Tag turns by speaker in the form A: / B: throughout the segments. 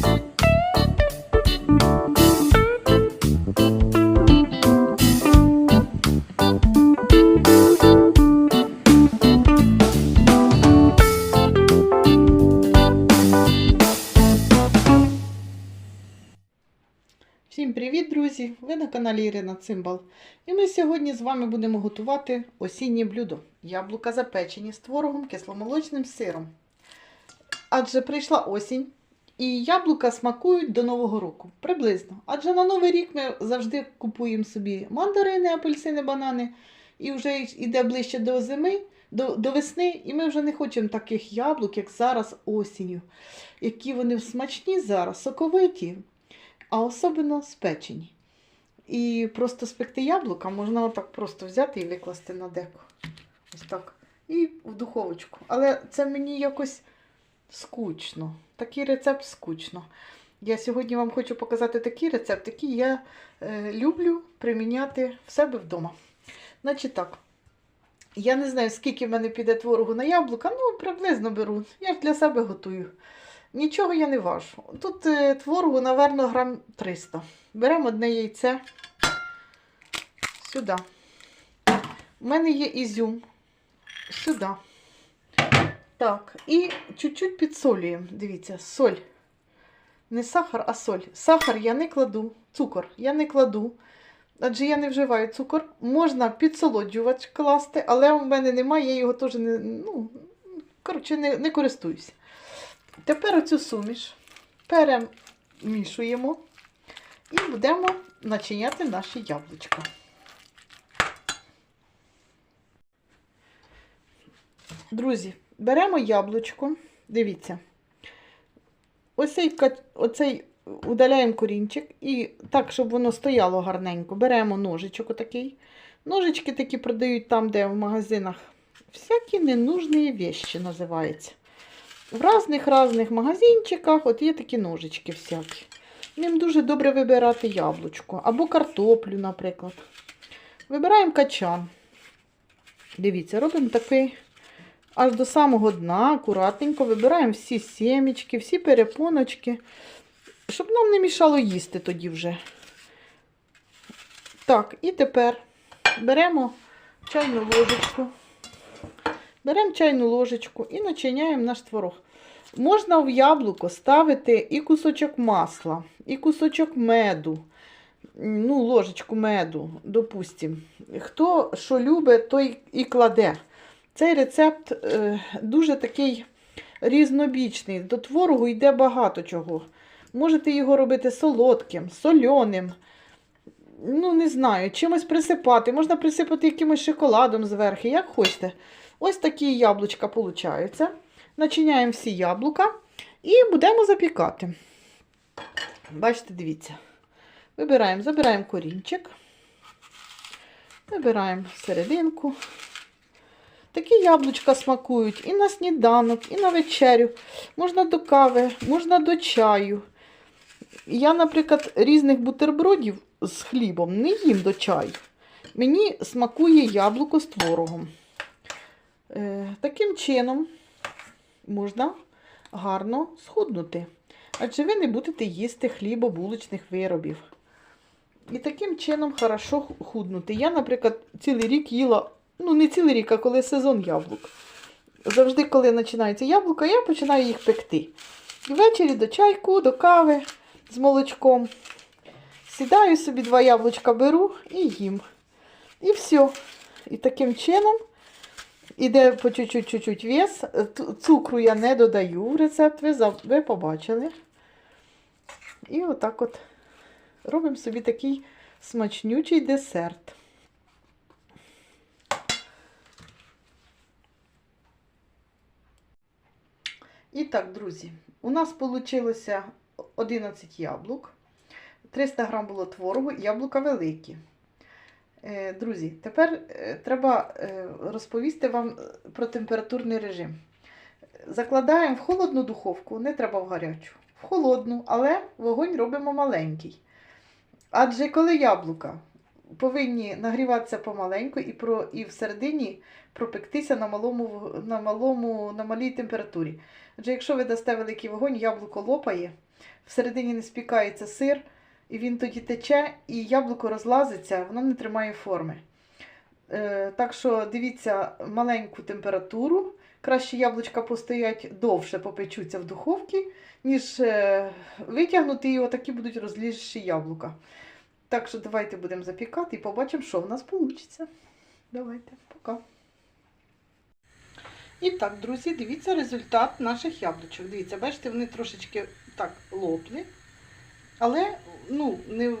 A: Всім привіт, друзі! Ви на каналі Ірина Цимбал. І ми сьогодні з вами будемо готувати осіннє блюдо яблука запечені з творогом, кисломолочним сиром. Адже прийшла осінь, і яблука смакують до Нового року. Приблизно. Адже на Новий рік ми завжди купуємо собі мандарини, апельсини, банани, і вже йде ближче до зими, до, до весни, і ми вже не хочемо таких яблук, як зараз осінню. Які вони смачні зараз, соковиті а особливо спечені. І просто спекти яблука можна отак просто взяти і викласти на деко. Ось так. І в духовочку. Але це мені якось скучно. Такий рецепт скучно. Я сьогодні вам хочу показати такий рецепт, який я е, люблю приміняти в себе вдома. Значить так. Я не знаю, скільки в мене піде творогу на яблука, ну, приблизно беру. Я ж для себе готую. Нічого я не важу. Тут е, творогу, напевно, грам 300. Беремо одне яйце сюди. У мене є ізюм. Сюди. Так, і чуть-чуть підсолюємо. Дивіться, соль. Не сахар, а соль. Сахар я не кладу, цукор я не кладу. Адже я не вживаю цукор. Можна підсолоджувач класти, але у мене немає, я його теж не, ну, коротше, не, не користуюся. Тепер оцю суміш перемішуємо і будемо начиняти наші яблучка. Друзі, беремо яблучко, дивіться, оцей, оцей удаляємо корінчик і так, щоб воно стояло гарненько, беремо ножичок отакий. Ножички такі продають там, де в магазинах. Всякі ненужні вещи називаються. В різних-різних магазинчиках от є такі ножички всякі. Ним дуже добре вибирати яблучко або картоплю, наприклад. Вибираємо качан. Дивіться, робимо такий аж до самого дна, акуратненько, вибираємо всі сімечки, всі перепоночки, щоб нам не мішало їсти тоді вже. Так, і тепер беремо чайну ложечку. Беремо чайну ложечку і начиняємо наш творог. Можна в яблуко ставити і кусочок масла, і кусочок меду, ну, ложечку меду, допустимо. Хто що любить, той і кладе. Цей рецепт е, дуже такий різнобічний. До творогу йде багато чого. Можете його робити солодким, сольоним. Ну, не знаю, чимось присипати. Можна присипати якимось шоколадом зверху, як хочете. Ось такі яблучка получаються. Начиняємо всі яблука і будемо запікати. Бачите, дивіться. Вибираємо, забираємо корінчик, вибираємо серединку. Такі яблучка смакують і на сніданок, і на вечерю. Можна до кави, можна до чаю. Я, наприклад, різних бутербродів з хлібом не їм до чаю. Мені смакує яблуко з творогом. Е, таким чином можна гарно схуднути. Адже ви не будете їсти хлібобулочних виробів. І таким чином хорошо худнути. Я, наприклад, цілий рік їла, ну, не цілий рік, а коли сезон яблук. Завжди, коли починається яблука, я починаю їх пекти. І ввечері до чайку, до кави з молочком. Сідаю собі два яблучка беру і їм. І все. І таким чином Іде по чуть-чуть вес. Цукру я не додаю в рецепт, ви, ви побачили. І отак от робимо собі такий смачнючий десерт. І так, друзі, у нас вийшло 11 яблук. 300 грам було творогу, яблука великі. Е, друзі, тепер е, треба е, розповісти вам про температурний режим. Закладаємо в холодну духовку, не треба в гарячу, в холодну, але вогонь робимо маленький. Адже коли яблука повинні нагріватися помаленьку і про, і всередині пропектися на малому, на, малому, на малій температурі. Адже якщо ви дасте великий вогонь, яблуко лопає всередині не спікається сир, і він тоді тече, і яблуко розлазиться, воно не тримає форми. Е, так що дивіться маленьку температуру. Краще яблучка постоять довше, попечуться в духовці, ніж е, витягнути і отакі будуть розлізші яблука. Так що давайте будемо запікати і побачимо, що в нас вийде. Давайте, пока. І так, друзі, дивіться результат наших яблучок. Дивіться, бачите, вони трошечки так лопли. Але ну, не,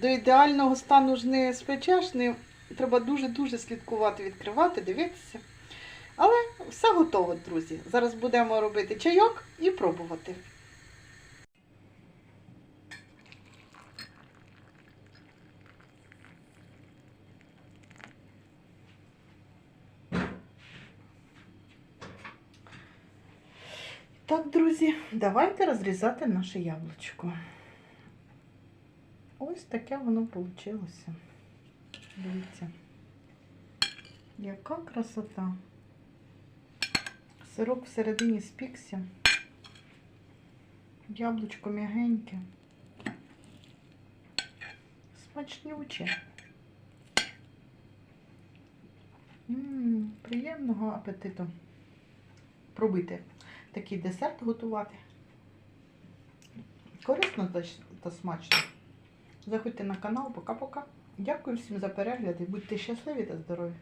A: до ідеального стану ж не спечеш, не, треба дуже-дуже слідкувати, відкривати, дивитися. Але все готово, друзі. Зараз будемо робити чайок і пробувати. Так, друзі, давайте розрізати наше яблучко. Ось таке воно вийшло. Дивіться. Яка красота. Сирок всередині спікся. Яблучко м'ягеньке. Смачнюче. М, приємного апетиту. Пробуйте такий десерт готувати. Корисно та, смачно. Заходьте на канал, пока-пока. Дякую всім за перегляди. Будьте щасливі та здорові!